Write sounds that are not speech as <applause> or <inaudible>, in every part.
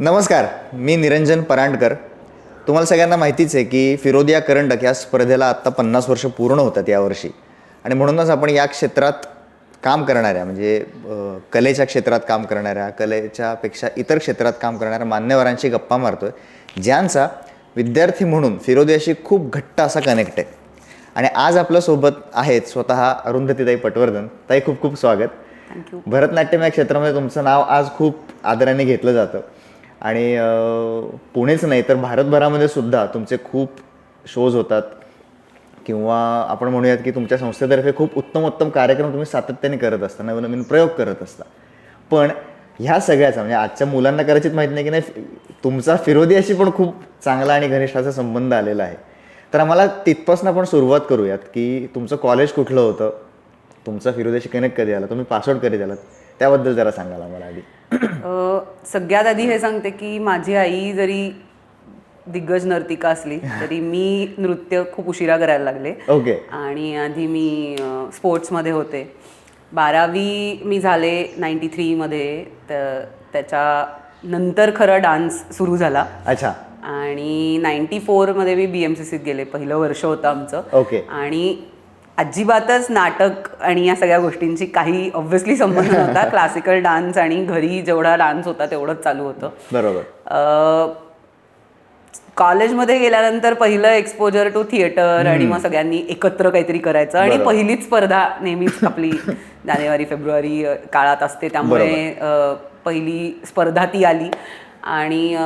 नमस्कार मी निरंजन परांडकर. तुम्हाला सगळ्यांना माहितीच आहे की फिरोदिया करंडक या स्पर्धेला आत्ता पन्नास वर्ष पूर्ण होतात यावर्षी. आणि म्हणूनच आपण या क्षेत्रात काम करणाऱ्या म्हणजे कलेच्या क्षेत्रात काम करणाऱ्या कलेच्या पेक्षा इतर क्षेत्रात काम करणाऱ्या मान्यवरांशी गप्पा मारतोय ज्यांचा विद्यार्थी म्हणून फिरोदियाशी खूप घट्ट असा कनेक्ट आहे. आणि आज आपल्यासोबत आहेत स्वतः अरुंधतीताई पटवर्धन. ताई खूप खूप स्वागत. थँक्यू भरतनाट्यम या क्षेत्रामध्ये तुमचं नाव आज खूप आदराने घेतलं जातं. आणि पुणेच नाही तर भारतभरामध्ये सुद्धा तुमचे खूप शोज होतात. किंवा आपण म्हणूयात की तुमच्या संस्थेतर्फे खूप उत्तम उत्तम कार्यक्रम तुम्ही सातत्याने करत असता नवीन नवीन प्रयोग करत असता. पण ह्या सगळ्याचा म्हणजे आजच्या मुलांना कदाचित माहीत नाही की नाही तुमचा फिरोदियाशी पण खूप चांगला आणि घनिष्ठाचा संबंध आलेला आहे. तर आम्हाला तिथपासून आपण सुरुवात करूयात की तुमचं कॉलेज कुठलं होतं? तुमचा फिरोदियाशी कनेक्ट कधी आला? तुम्ही पासआउट कधी झालात? त्याबद्दल जरा सांगाल आम्हाला आधी. सगळ्यात आधी हे सांगते की माझी आई जरी दिग्गज नर्तिका असली तरी मी नृत्य खूप उशिरा करायला लागले. ओके. आणि आधी मी स्पोर्ट्समध्ये होते. बारावी मी झाले नाईन्टी थ्रीमध्ये तर त्याच्या नंतर खरं डान्स सुरू झाला. अच्छा. आणि नाईन्टी फोरमध्ये मी बी एम सी सीत गेले पहिलं वर्ष होतं आमचं. ओके. आणि अजिबातच नाटक आणि या सगळ्या गोष्टींची काही ऑब्व्हियसली संबंध नव्हता. <laughs> क्लासिकल डान्स आणि घरी जेवढा डान्स होता तेवढंच चालू होतं. बरोबर. कॉलेजमध्ये गेल्यानंतर पहिलं एक्सपोजर टू थिएटर आणि मग सगळ्यांनी एकत्र काहीतरी करायचं. आणि. पहिलीच स्पर्धा नेहमीच आपली <laughs> जानेवारी फेब्रुवारी काळात असते. त्यामुळे पहिली स्पर्धा ती आली. आणि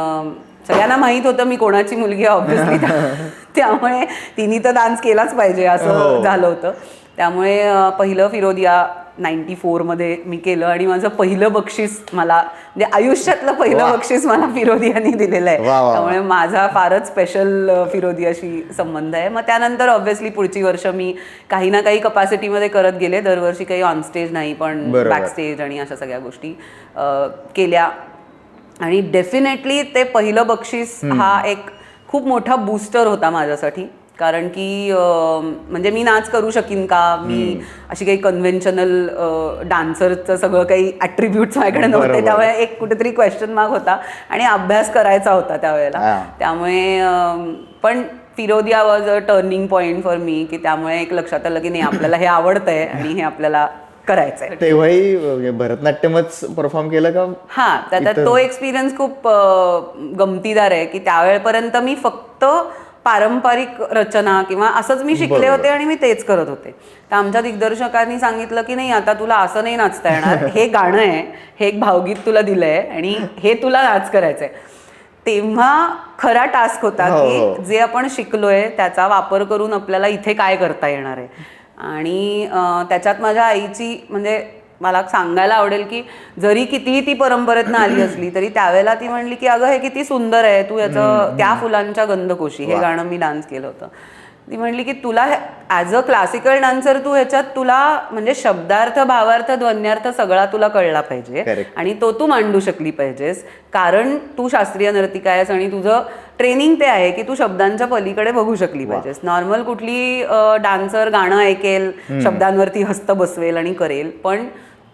सगळ्यांना माहीत होतं मी कोणाची मुलगी ऑब्व्हियसली <laughs> <laughs> त्यामुळे तिने तर डान्स केलाच पाहिजे हो. असं झालं होतं त्यामुळे पहिलं फिरोदिया नाईन्टी फोरमध्ये मी केलं आणि माझं पहिलं बक्षीस मला म्हणजे आयुष्यातलं पहिलं. बक्षीस मला फिरोदियानी दिलेलं आहे. त्यामुळे माझा फारच स्पेशल फिरोदियाशी संबंध आहे मग त्यानंतर ऑब्व्हियसली पुढची वर्ष मी काही ना काही कपॅसिटीमध्ये करत गेले दरवर्षी काही ऑन स्टेज नाही पण बरोबर. बॅक स्टेज आणि अशा सगळ्या गोष्टी केल्या आणि डेफिनेटली ते पहिलं बक्षीस हा एक खूप मोठा बूस्टर होता माझ्यासाठी. कारण की म्हणजे मी नाच करू शकीन का? मी अशी काही कन्व्हेन्शनल डान्सरचं सगळं काही ॲट्रिब्यूट्स माझ्याकडे नव्हते. त्यामुळे एक कुठेतरी क्वेश्चन मार्क होता आणि अभ्यास करायचा होता त्यावेळेला. त्यामुळे पण Firodia was a turning point for me की त्यामुळे एक लक्षात आलं की नाही आपल्याला हे आवडतंय आणि हे आपल्याला करायचंय. तेव्हाही म्हणजे भरतनाट्यमच परफॉर्म केलं का? हा त्यात तो एक्सपिरियन्स खूप गमतीदार आहे की त्यावेळेपर्यंत मी फक्त पारंपरिक रचना किंवा असंच मी शिकले. होते आणि मी तेच करत होते. तर आमच्या दिग्दर्शकांनी सांगितलं की नाही आता तुला असं नाही नाचता येणार. <laughs> हे गाणं आहे हे एक भावगीत तुला दिलंय आणि हे तुला नाच करायचंय. तेव्हा खरा टास्क होता हो, की हो. जे आपण शिकलोय त्याचा वापर करून आपल्याला इथे काय करता येणार आहे? आणि त्याच्यात माझ्या आईची म्हणजे मला सांगायला आवडेल की जरी कितीही ती परंपरेतनं आली असली तरी त्यावेळेला ती म्हणली की अगं हे किती सुंदर आहे तू याचं त्या फुलांच्या गंधकोशी. हे. गाणं मी डान्स केलं होतं. ती म्हणली की तुला ॲज अ क्लासिकल डान्सर तू ह्याच्यात तुला म्हणजे शब्दार्थ भावार्थ ध्वन्यार्थ सगळा तुला कळला पाहिजे. आणि तो तू मांडू शकली पाहिजेस. कारण तू शास्त्रीय नर्तिका आहेस आणि तुझं ट्रेनिंग ते आहे की तू शब्दांच्या पलीकडे बघू शकली पाहिजेस. नॉर्मल कुठली डान्सर गाणं ऐकेल शब्दांवरती हस्त बसवेल आणि करेल. पण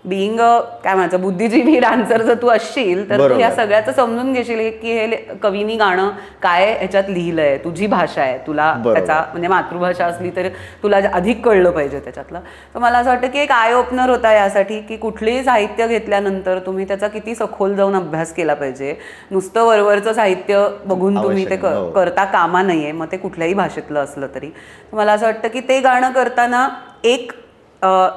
बिईंग काय म्हणायचं बुद्धिजीवी डान्सर जर तू असशील तर तू. या सगळ्याचं समजून घेशील की हे कवीनी गाणं काय ह्याच्यात लिहिलंय तुझी भाषा आहे तुला. त्याचा म्हणजे मातृभाषा असली तर तुला अधिक कळलं पाहिजे त्याच्यातलं तर मला असं वाटतं की एक आय ओपनर होता यासाठी की कुठलेही साहित्य घेतल्यानंतर तुम्ही त्याचा किती सखोल जाऊन अभ्यास केला पाहिजे नुसतं वरवरचं साहित्य बघून तुम्ही ते हो. करता कामा नाहीये मग ते कुठल्याही भाषेतलं असलं तरी मला असं वाटतं की ते गाणं करताना एक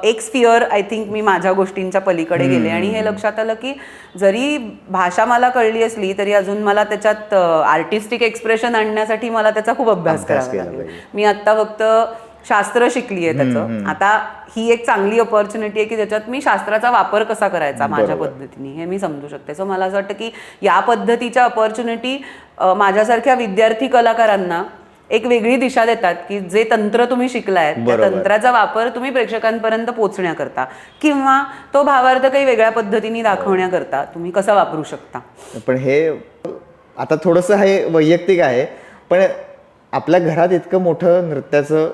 एक स्फिअर आय थिंक मी माझ्या गोष्टींच्या पलीकडे गेले. आणि हे लक्षात आलं की जरी भाषा मला कळली असली तरी अजून मला त्याच्यात आर्टिस्टिक एक्सप्रेशन आणण्यासाठी मला त्याचा खूप अभ्यास करावा. मी आता फक्त शास्त्र शिकली आहे त्याचं. आता ही एक चांगली ऑपॉर्च्युनिटी आहे की ज्याच्यात मी शास्त्राचा वापर कसा करायचा माझ्या. पद्धतीने हे मी समजू शकते. सो मला असं वाटतं की या पद्धतीच्या ऑपॉर्च्युनिटी माझ्यासारख्या विद्यार्थी कलाकारांना एक वेगळी दिशा देतात की जे तंत्र तुम्ही शिकलाय त्या. तंत्राचा वापर तुम्ही प्रेक्षकांपर्यंत पोहोचण्याकरता किंवा तो भावार्थ काही वेगळ्या पद्धतीने दाखवण्याकरता तुम्ही कसा वापरू शकता पण हे आता थोडंसं हे वैयक्तिक आहे पण आपल्या घरात इतकं मोठं नृत्याचं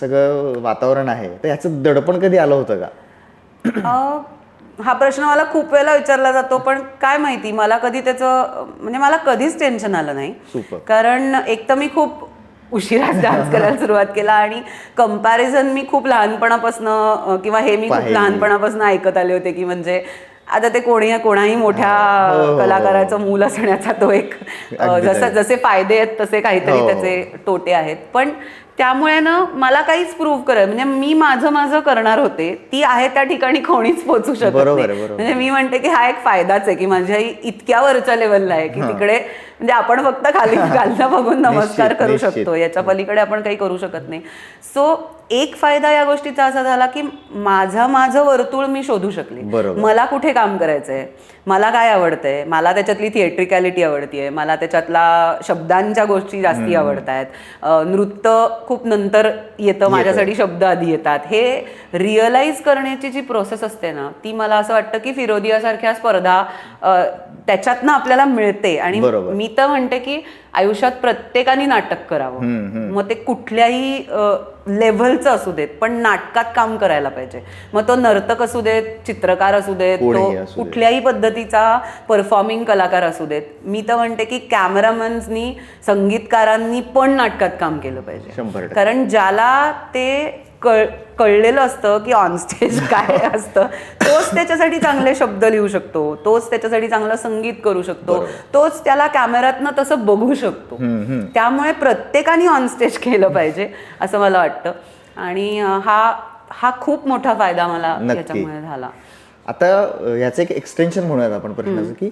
सगळं वातावरण आहे तर ह्याचं दडपण कधी आलं होतं का हा प्रश्न मला खूप वेळेला विचारला जातो पण काय माहिती मला कधी त्याचं म्हणजे मला कधीच टेन्शन आलं नाही. कारण एक तर मी खूप उशिरा डान्स करायला सुरुवात केला आणि कंपॅरिझन मी खूप लहानपणापासून किंवा हे मी खूप. लहानपणापासून ऐकत आले होते की म्हणजे आता ते कोणी कोणाही मोठ्या हो, हो, हो. कलाकाराचं मूल असण्याचा तो एक जसं. जसे फायदे आहेत तसे काहीतरी. त्याचे तोटे आहेत पण त्यामुळे ना मला काहीच प्रूव्ह करायला म्हणजे मी माझं माझं करणार होते. ती आहे त्या ठिकाणी कोणीच पोहोचू शकत नाही. म्हणजे मी म्हणते की हा एक फायदाच आहे की माझ्या इतक्या वरच्या लेवलला आहे की तिकडे म्हणजे आपण फक्त खाली <laughs> खालनं बघून नमस्कार करू. शकतो. याच्या पलीकडे आपण काही करू शकत नाही. सो एक फायदा या गोष्टीचा असा झाला की माझं माझं वर्तुळ मी शोधू शकले. मला कुठे काम करायचंय? मला काय आवडतंय? मला त्याच्यातली थिएट्रिकॅलिटी आवडतीये. मला त्याच्यातला शब्दांच्या गोष्टी जास्ती आवडत आहेत नृत्य खूप नंतर येतं माझ्यासाठी शब्द आधी येतात. हे रिअलाइज करण्याची जी प्रोसेस असते ना ती मला असं वाटतं की फिरोदियासारख्या स्पर्धा त्याच्यातनं आपल्याला मिळते. आणि. मी तर म्हणते की आयुष्यात प्रत्येकाने नाटक करावं मग ते कुठल्याही लेव्हलचं असू देत पण नाटकात काम करायला पाहिजे मग तो नर्तक असू देत चित्रकार असू देत तो. कुठल्याही पद्धतीचा परफॉर्मिंग कलाकार असू देत मी तर म्हणते की कॅमेरामन्सनी संगीतकारांनी पण नाटकात काम केलं पाहिजे. कारण ज्याला ते कळ कळलेलं असतं की ऑनस्टेज <laughs> काय असतं. तोच त्याच्यासाठी चांगले शब्द लिहू शकतो. तोच त्याच्यासाठी चांगलं संगीत करू शकतो. तोच त्याला कॅमेऱ्यातनं तसं बघू शकतो. त्यामुळे प्रत्येकाने ऑनस्टेज केलं पाहिजे असं मला वाटतं. आणि हा हा खूप मोठा फायदा मला नक्की. याच्यामुळे झाला. आता याचं एक एक्सटेन्शन म्हणूयात आपण प्रश्नाचं की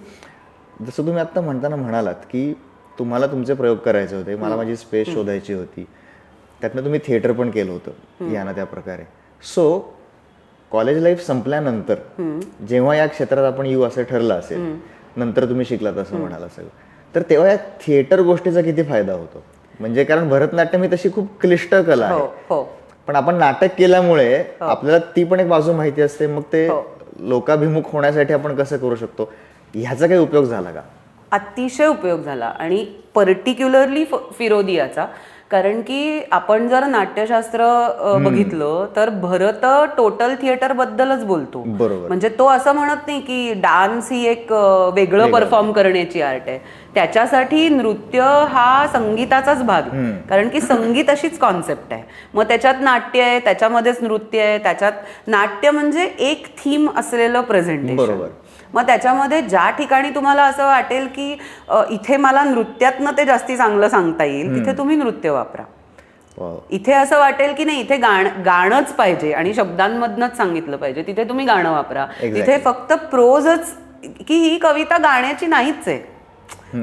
जसं तुम्ही आता म्हणताना म्हणालात की तुम्हाला तुमचे प्रयोग करायचे होते मला माझी स्पेस शोधायची होती. त्यातनं तुम्ही थिएटर पण केलं होतं या ना त्या प्रकारे. सो कॉलेज लाईफ संपल्यानंतर जेव्हा या क्षेत्रात आपण येऊ असं ठरलं असेल नंतर तुम्ही शिकलात असं म्हणाल सगळं. तर तेव्हा या थिएटर गोष्टीचा किती फायदा होतो? म्हणजे कारण भरतनाट्यम ही तशी खूप क्लिष्ट कला आहे. हो हो. पण आपण नाटक केल्यामुळे आपल्याला ती पण एक बाजू माहिती असते मग ते लोकाभिमुख होण्यासाठी आपण कसं करू शकतो? ह्याचा काही उपयोग झाला का? अतिशय उपयोग झाला. आणि पर्टिक्युलरली फिरोदियाचा. कारण की आपण जर नाट्यशास्त्र बघितलं तर भरत टोटल थिएटर बद्दलच बोलतो. म्हणजे तो असं म्हणत नाही की डान्स ही एक वेगळं परफॉर्म करण्याची आर्ट आहे. त्याच्यासाठी नृत्य हा संगीताचाच भाग आहे. कारण की संगीत अशीच कॉन्सेप्ट आहे मग त्याच्यात नाट्य आहे त्याच्यामध्येच नृत्य आहे त्याच्यात नाट्य म्हणजे एक थीम असलेलं प्रेझेंटेशन बरोबर. मग त्याच्यामध्ये ज्या ठिकाणी तुम्हाला असं वाटेल की इथे मला नृत्यातनं ते जास्ती चांगलं सांगता येईल तिथे तुम्ही नृत्य वापरा. इथे असं वाटेल की नाही इथे गाण गाणंच पाहिजे आणि शब्दांमधनच सांगितलं पाहिजे तिथे तुम्ही गाणं वापरा. तिथे फक्त प्रोजच की ही कविता गाण्याची नाहीच आहे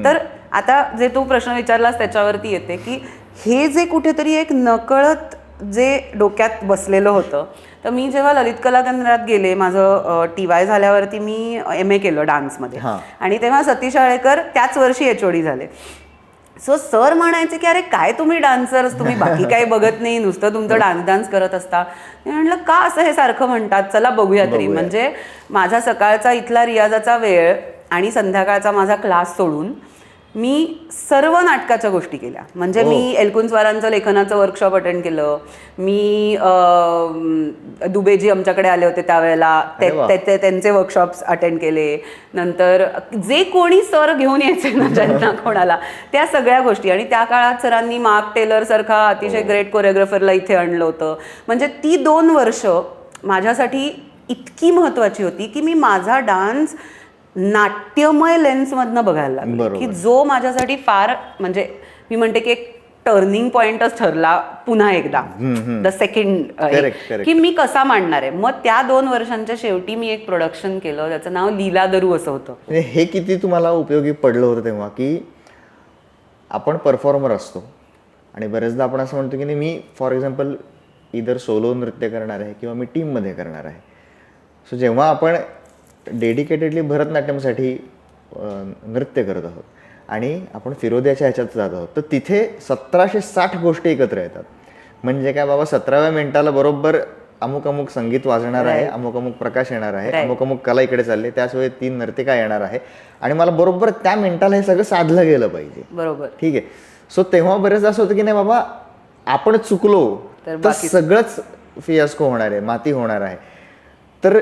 तर आता जे तू प्रश्न विचारलास त्याच्यावरती येते की हे जे कुठेतरी एक नकळत जे डोक्यात बसलेलं होतं तर मी जेव्हा ललित कला केंद्रात गेले माझं टी वाय झाल्यावरती मी एम ए केलं डान्समध्ये. आणि तेव्हा सतीश आळेकर त्याच वर्षी एच डी झाले. सो सर म्हणायचे की अरे काय तुम्ही डान्सर्स? तुम्ही बाकी काही बघत नाही नुसतं तुमचं <laughs> डान्स डान्स करत असता. मी म्हटलं का असं हे सारखं म्हणतात? चला बघूया तरी. म्हणजे माझा सकाळचा इथला रियाजाचा वेळ आणि संध्याकाळचा माझा क्लास सोडून मी सर्व नाटकाच्या गोष्टी केल्या. म्हणजे मी एलकुंचवारांचं लेखनाचं वर्कशॉप अटेंड केलं. मी दुबेजी आमच्याकडे आले होते त्यावेळेला. त्यांचे वर्कशॉप्स अटेंड केले. नंतर जे कोणी सर घेऊन यायचे ना ज्यांना <laughs> कोणाला त्या सगळ्या गोष्टी. आणि त्या काळात सरांनी मार्क टेलर सारखा अतिशय ग्रेट कोरिओग्राफरला इथे आणलं होतं. म्हणजे ती दोन वर्ष माझ्यासाठी इतकी महत्वाची होती की मी माझा डान्स नाट्यमय लेन्समधनं बघायला लागले. की जो माझ्यासाठी फार म्हणजे मी म्हणते की एक टर्निंग पॉइंटच ठरला पुन्हा एकदा. The second. की मी कसा मांडणार आहे? मग त्या दोन वर्षांच्या शेवटी मी एक प्रोडक्शन केलं त्याचं नाव लीला दरू असं होतं. म्हणजे हे किती तुम्हाला उपयोगी पडलं होतं तेव्हा? की आपण परफॉर्मर असतो आणि बरेचदा आपण असं म्हणतो की नाही मी फॉर एक्झाम्पल इधर सोलो नृत्य करणार आहे किंवा मी टीममध्ये करणार आहे. सो जेव्हा आपण डेडिकेटेडली भरतनाट्यमसाठी नृत्य करत आहोत. आणि आपण फिरोद्याच्या ह्याच्यात जात आहोत. तर तिथे सतराशे साठ गोष्टी एकत्र येतात. म्हणजे काय बाबा सतराव्या मिनिटाला बरोबर अमुक अमुक संगीत वाजणार आहे अमुक अमुक प्रकाश येणार आहे. अमुक अमुक कला इकडे चालली त्याशिवाय तीन नर्तिका येणार आहे. आणि मला बरोबर त्या मिनिटाला हे सगळं साधलं गेलं पाहिजे. बरोबर. ठीक आहे. सो तेव्हा बरेचदा असं होतं की नाही बाबा आपण चुकलो तर सगळंच फियास्को होणार आहे माती होणार आहे. तर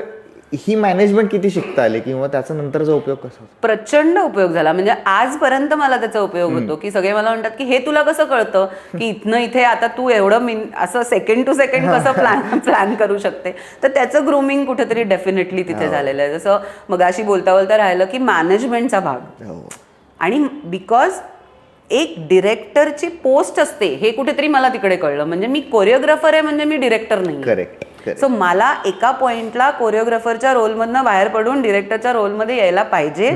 ही मॅनेजमेंट किती शिकता आली किंवा त्याचा नंतरचा उपयोग कसा होतो? प्रचंड उपयोग झाला. म्हणजे आजपर्यंत मला त्याचा उपयोग होतो की सगळे मला म्हणतात की हे तुला कसं कळतं की इथनं इथे आता तू एवढं मिन असं सेकंड टू सेकंड कसं प्लॅन प्लॅन करू शकते? तर त्याचं ग्रूमिंग कुठेतरी डेफिनेटली तिथे झालेलं आहे. जसं मगाशी बोलता बोलता राहिलं की मॅनेजमेंटचा भाग. हो. आणि बिकॉज एक डिरेक्टरची पोस्ट असते हे कुठेतरी मला तिकडे कळलं. म्हणजे मी कोरिओग्राफर आहे म्हणजे मी डिरेक्टर नाही करेक्ट सो मला एका पॉइंटला कोरिओग्राफरच्या रोलमधनं बाहेर पडून डिरेक्टरच्या रोलमध्ये यायला पाहिजे.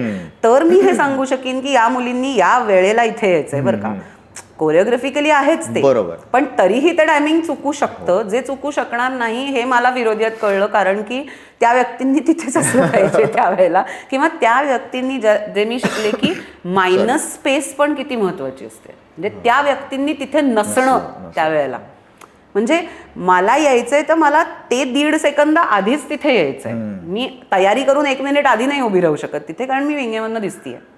तर मी हे सांगू शकीन की या मुलींनी या वेळेला इथे यायचंय बरं का. कोरिओग्राफिकली आहेच ते. बरोबर. पण तरीही ते टायमिंग चुकू शकतं. जे चुकू शकणार नाही हे मला विरोधियात कळलं कारण की त्या व्यक्तींनी तिथेच असलं पाहिजे <laughs> त्यावेळेला. किंवा त्या व्यक्तींनी जे मी शिकले की <laughs> मायनस स्पेस पण किती महत्वाची असते. म्हणजे त्या व्यक्तींनी तिथे नसणं त्यावेळेला. म्हणजे मला यायचंय तर मला ते दीड सेकंद आधीच तिथे यायचंय. मी तयारी करून एक मिनिट आधी नाही उभी राहू शकत तिथे कारण मी विंगेमधनं दिसतीये.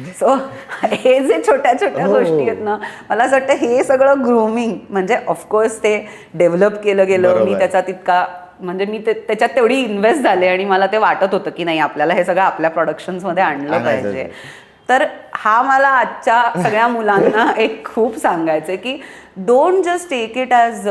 सो <laughs> हे जे छोट्या छोट्या गोष्टी आहेत ना मला असं वाटतं हे सगळं ग्रूमिंग म्हणजे ऑफकोर्स ते डेव्हलप केलं गेलं. मी त्याचा तितका म्हणजे मी ते त्याच्यात तेवढी इन्व्हेस्ट झाले आणि मला ते वाटत होतं की नाही आपल्याला हे सगळं आपल्या प्रोडक्शन्समध्ये आणलं पाहिजे. तर हा मला आजच्या सगळ्या मुलांना एक खूप सांगायचं की don't just take it as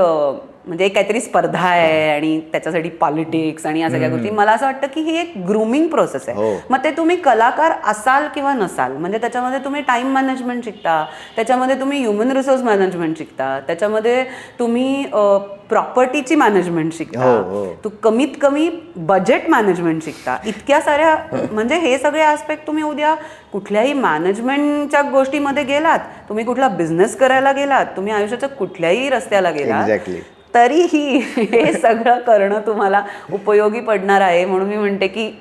म्हणजे एक काहीतरी स्पर्धा आहे आणि त्याच्यासाठी पॉलिटिक्स आणि या सगळ्या गोष्टी मला असं वाटतं की ही एक ग्रूमिंग प्रोसेस आहे हो. मग ते तुम्ही कलाकार असाल किंवा नसाल म्हणजे त्याच्यामध्ये तुम्ही टाइम मॅनेजमेंट शिकता त्याच्यामध्ये तुम्ही ह्युमन रिसोर्स मॅनेजमेंट शिकता त्याच्यामध्ये तुम्ही प्रॉपर्टीची मॅनेजमेंट हो, शिकता हो. तू कमीत कमी बजेट मॅनेजमेंट शिकता इतक्या साऱ्या म्हणजे हे सगळे आस्पेक्ट तुम्ही उद्या कुठल्याही मॅनेजमेंटच्या गोष्टीमध्ये गेलात तुम्ही कुठला बिझनेस करायला गेलात तुम्ही आयुष्याच्या कुठल्याही रस्त्याला गेलात. तरीही हे <laughs> सगळं करणं तुम्हाला उपयोगी पडणार आहे. म्हणून मी म्हणते की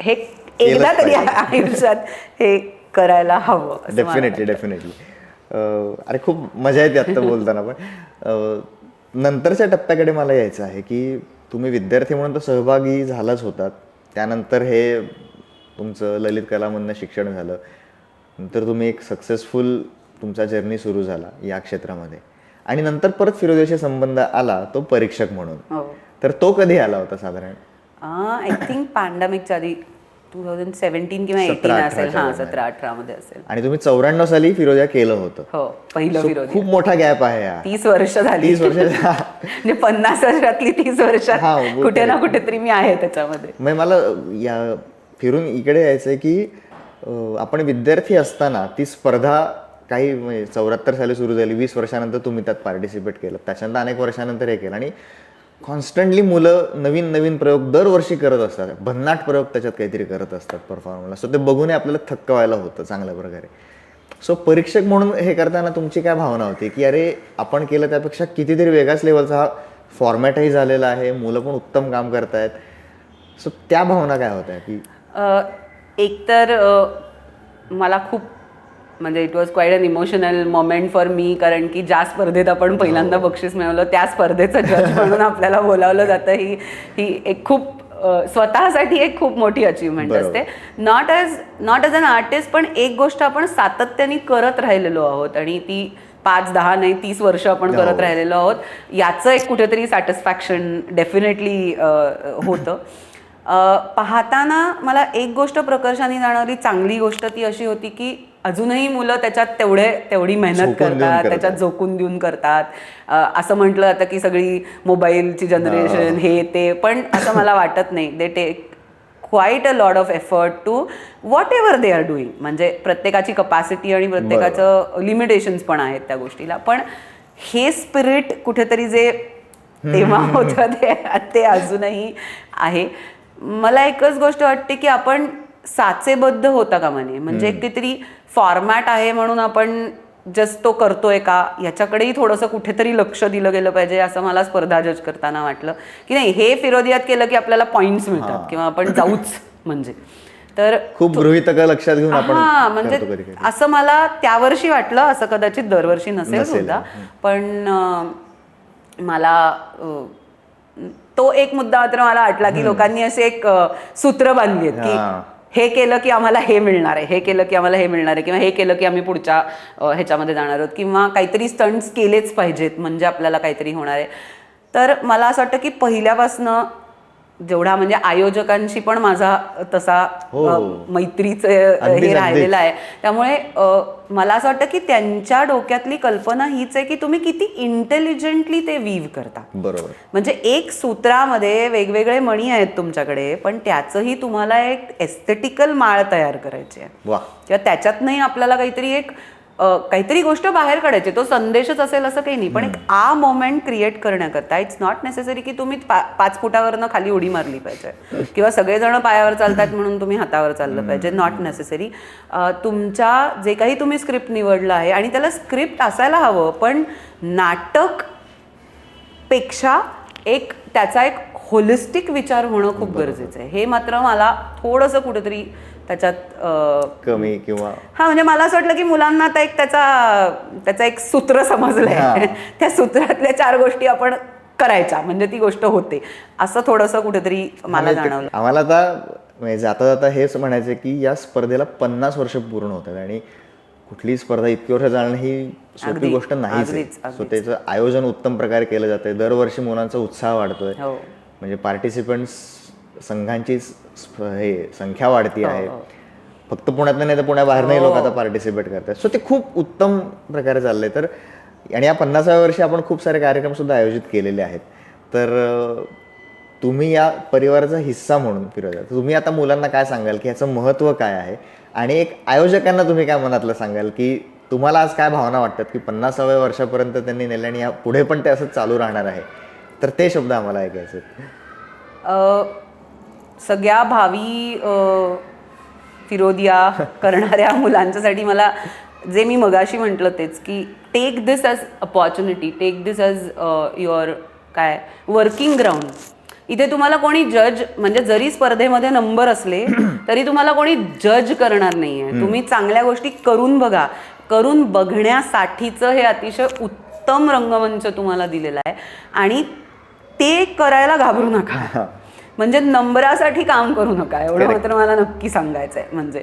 हे एकदा तरी. आयुष्यात हे करायला हवं डेफिनेटली डेफिनेटली अरे खूप मजा येते आत्ता बोलताना पण. नंतरच्या टप्प्याकडे मला यायचं आहे की तुम्ही विद्यार्थी म्हणून तर सहभागी झालाच होतात. त्यानंतर हे तुमचं ललित कलामधनं शिक्षण झालं. नंतर तुम्ही एक सक्सेसफुल तुमचा जर्नी सुरू झाला या क्षेत्रामध्ये. आणि नंतर परत फिरोदेशी संबंध आला तो परीक्षक म्हणून. हो. तर तो कधी आला होता साधारण? आय थिंक पॅन्डेमिकच्या आधी टू थाउजंड सेव्हन्टीन किंवा एटीन असेल. हा. सतरा अठरा मध्ये असेल. आणि तुम्ही चौऱ्याण्णव साली फिरोजा केलं होतं. हो पहिलं विरोधी खूप मोठा गॅप आहे हा. तीस वर्ष झाली. तीस वर्ष म्हणजे पन्नास वर्षातली तीस हा, बरोबर. कुठे ना कुठेतरी मी आहे त्याच्यामध्ये. मग मला या फिरून इकडे यायचं आहे की आपण विद्यार्थी असताना ती स्पर्धा काही म्हणजे चौऱ्याहत्तर साली सुरू झाली वीस वर्षानंतर तुम्ही त्यात पार्टिसिपेट केलं. त्याच्यानंतर अनेक वर्षानंतर हे केलं. आणि कॉन्स्टंटली मुलं नवीन नवीन प्रयोग दरवर्षी करत असतात. भन्नाट प्रयोग त्याच्यात काहीतरी करत असतात परफॉर्मन्सला सो ते बघूनही आपल्याला थक्क व्हायला होतं चांगल्या प्रकारे. सो परीक्षक म्हणून हे करताना तुमची काय भावना होती? की अरे आपण केलं त्यापेक्षा कितीतरी वेगळ्याच लेवलचा हा फॉर्मॅटही झालेला आहे मुलं पण उत्तम काम करतायत. सो त्या भावना काय होत्या? की एकतर मला खूप म्हणजे it was quite an emotional moment for me कारण की ज्या स्पर्धेत आपण पहिल्यांदा बक्षीस मिळवलं त्या स्पर्धेचं जज <laughs> म्हणून आपल्याला बोलावलं जातं ही ही एक खूप स्वतःसाठी एक खूप मोठी अचीवमेंट. असते not as not as an artist पण एक गोष्ट आपण सातत्याने करत राहिलेलो आहोत आणि ती पाच दहा नाही तीस वर्ष आपण करत हो. राहिलेलो आहोत याचं एक कुठेतरी सॅटिस्फॅक्शन डेफिनेटली होतं पाहताना मला एक गोष्ट प्रकर्षाने जाणवली चांगली गोष्ट ती अशी होती की अजूनही मुलं त्याच्यात तेवढे तेवढी मेहनत करतात. त्याच्यात झोकून देऊन करतात. असं म्हटलं जातं की सगळी मोबाईलची जनरेशन हे. ते पण असं मला वाटत नाही. They take quite a lot of effort to whatever they are doing म्हणजे प्रत्येकाची कपॅसिटी आणि प्रत्येकाचं लिमिटेशन्स पण आहेत त्या गोष्टीला. पण हे स्पिरिट कुठेतरी जे तेव्हा <laughs> होतं ते अजूनही आहे. मला एकच गोष्ट वाटते की आपण साचेबद्ध होता का म्हणे म्हणजे एक काहीतरी फॉर्मॅट आहे म्हणून आपण जस्ट तो करतोय का? याच्याकडेही थोडंसं कुठेतरी लक्ष दिलं गेलं पाहिजे असं मला स्पर्धा जज करताना वाटलं. की नाही हे फिरोदियात केलं की आपल्याला पॉइंट्स मिळतात किंवा आपण जाऊच म्हणजे. तर खूप गृहितक लक्षात घेऊन आपण हा म्हणजे असं मला त्या वर्षी वाटलं असं कदाचित दरवर्षी नसेल. सुद्धा. पण मला तो एक मुद्दा मात्र मला वाटला की लोकांनी असे एक सूत्र बांधली आहेत. की हे केलं की आम्हाला हे मिळणार आहे हे केलं की आम्हाला हे मिळणार आहे किंवा हे केलं की आम्ही पुढच्या ह्याच्यामध्ये जाणार आहोत किंवा काहीतरी स्टंट्स केलेच पाहिजेत म्हणजे आपल्याला काहीतरी होणार आहे. तर मला असं वाटतं की पहिल्यापासनं जेवढा म्हणजे आयोजकांशी पण माझा तसा हो. मैत्रीचं हे राहिलेलं. आहे. त्यामुळे मला असं वाटतं की त्यांच्या डोक्यातली कल्पना हीच आहे की तुम्ही किती इंटेलिजंटली ते वीव करता. बरोबर. म्हणजे एक सूत्रामध्ये वेगवेगळे मणी आहेत तुमच्याकडे पण त्याचंही तुम्हाला एक एस्थेटिकल माळ तयार करायची आहे. किंवा त्याच्यातनंही आपल्याला काहीतरी एक काहीतरी गोष्ट बाहेर काढायची. तो संदेशच असेल असं काही नाही. पण एक आ मोमेंट क्रिएट करण्याकरता इट्स नॉट नेसेसरी की तुम्ही पा- पाच फुटावरनं खाली उडी मारली पाहिजे. किंवा सगळेजण पायावर चालतात म्हणून तुम्ही हातावर चाललं पाहिजे. नॉट नेसेसरी तुमच्या जे काही तुम्ही स्क्रिप्ट निवडलं आहे आणि त्याला स्क्रिप्ट असायला हवं पण नाटकपेक्षा एक त्याचा एक होलिस्टिक विचार होणं खूप गरजेचं आहे. हे मात्र मला थोडंसं कुठेतरी त्याच्यात कमी किंवा हा म्हणजे मला असं वाटलं की मुलांना आता एक त्याचा त्याचा एक सूत्र समजलंय. <laughs> त्या सूत्रातल्या चार गोष्टी आपण करायच्या म्हणजे ती गोष्ट होते. असं थोडंसं कुठेतरी मला जाणवलं. आम्हाला आता म्हणजे जाता जाता हेच म्हणायचं की या स्पर्धेला पन्नास वर्ष पूर्ण होतात आणि कुठलीही स्पर्धा इतकी वर्ष चालणं ही सोपी गोष्ट सो त्याचं आयोजन उत्तम प्रकारे केलं जातंय. दरवर्षी मुलांचा उत्साह वाढतोय. हो. म्हणजे पार्टिसिपंट्स संघांची हे संख्या वाढती आहे. फक्त पुण्यात नाही तर पुण्याबाहेरनही लोक आता पार्टिसिपेट करतात. सो ते खूप उत्तम प्रकारे चाललंय. तर आणि या पन्नासाव्या वर्षी आपण खूप सारे कार्यक्रम सुद्धा आयोजित केलेले आहेत. तर तुम्ही या परिवाराचा हिस्सा म्हणून फिरवता. तुम्ही आता मुलांना काय सांगाल? की ह्याचं महत्त्व काय आहे? आणि एक आयोजकांना तुम्ही काय मनातलं सांगाल? की तुम्हाला आज काय भावना वाटतात? की पन्नासाव्या वर्षापर्यंत त्यांनी नेले आणि या पुढे पण ते असंच चालू राहणार आहे? तर ते शब्द आम्हाला ऐकायचे सगळ्या भावी फिरोदिया करणाऱ्या <laughs> मुलांच्यासाठी मला जे मी मगाशी म्हटलं तेच की take this as opportunity take this as your काय वर्किंग ग्राउंड इथे तुम्हाला कोणी जज म्हणजे जरी स्पर्धेमध्ये नंबर असले <clears throat> तरी तुम्हाला कोणी जज करणार नाही आहे तुम्ही चांगल्या गोष्टी करून बघा. करून बघण्यासाठीचं हे अतिशय उत्तम रंगमंच तुम्हाला दिलेला आहे. आणि ते करायला घाबरू नका. <laughs> म्हणजे नंबरासाठी काम करू नका. एवढं मात्र मला नक्की सांगायचं आहे म्हणजे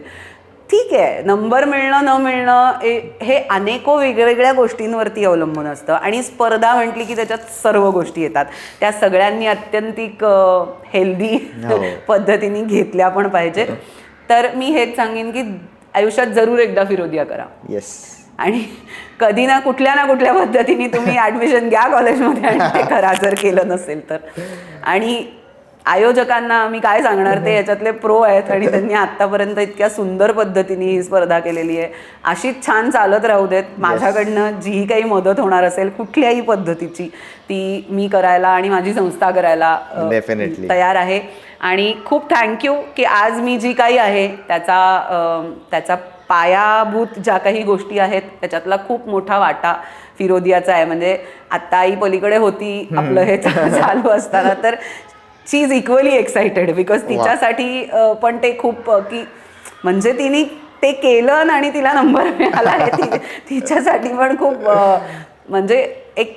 ठीक आहे नंबर मिळणं न मिळणं हे- हे अनेको वेगवेगळ्या गोष्टींवरती अवलंबून असतं. आणि स्पर्धा म्हटली की त्याच्यात सर्व गोष्टी येतात. त्या सगळ्यांनी अत्यंतिक हेल्दी हो. <laughs> पद्धतीने घेतल्या पण पाहिजेत तर मी हेच सांगेन की आयुष्यात जरूर एकदा फिरोदिया करा. येस आणि कधी ना कुठल्या ना कुठल्या पद्धतीने तुम्ही <laughs> ऍडमिशन घ्या कॉलेजमध्ये आणि ते करा जर केलं नसेल तर. आणि आयोजकांना मी काय सांगणार ते याच्यातले प्रो आहेत आणि त्यांनी आतापर्यंत इतक्या सुंदर पद्धतीने ही स्पर्धा केलेली आहे. अशीच छान चालत राहू देत. माझ्याकडनं जी काही मदत होणार असेल कुठल्याही पद्धतीची ती मी करायला आणि माझी संस्था करायला. तयार आहे. आणि खूप थँक्यू की आज मी जी काही आहे त्याचा त्याचा पायाभूत ज्या काही गोष्टी आहेत त्याच्यातला खूप मोठा वाटा फिरोदियाचा आहे. म्हणजे आत्ता आई पलीकडे होती आपलं हे चालू असताना. तर she is equally excited because तिच्यासाठी पण ते खूप की म्हणजे तिने ते केलं आणि तिला नंबर मिळाला आहे तिच्यासाठी पण खूप म्हणजे एक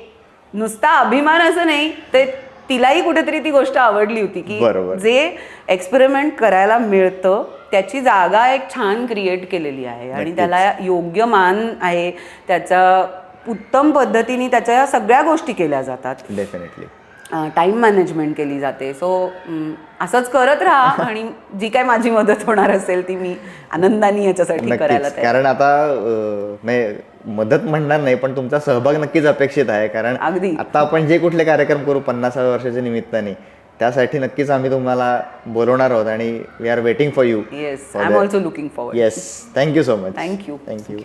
नुसता अभिमान असं नाही ते तिलाही कुठेतरी ती गोष्ट आवडली होती की. जे एक्सपेरिमेंट करायला मिळतं त्याची जागा एक छान क्रिएट केलेली आहे आणि. त्याला योग्य मान आहे त्याचा उत्तम पद्धतीने त्याच्या या सगळ्या गोष्टी केल्या जातात डेफिनेटली टाइम मॅनेजमेंट केली जाते. सो असंच करत राहा <laughs> आणि जी काय माझी मदत होणार असेल ती मी आनंदाने याच्यासाठी करायला कारण आता मदत म्हणणार नाही पण तुमचा सहभाग नक्कीच अपेक्षित आहे. कारण अगदी. आता आपण जे कुठले कार्यक्रम करू पन्नासाव्या वर्षाच्या निमित्ताने त्यासाठी नक्कीच आम्ही तुम्हाला बोलवणार आहोत आणि we are waiting for you yes I am also looking forward yes thank you so much thank you thank you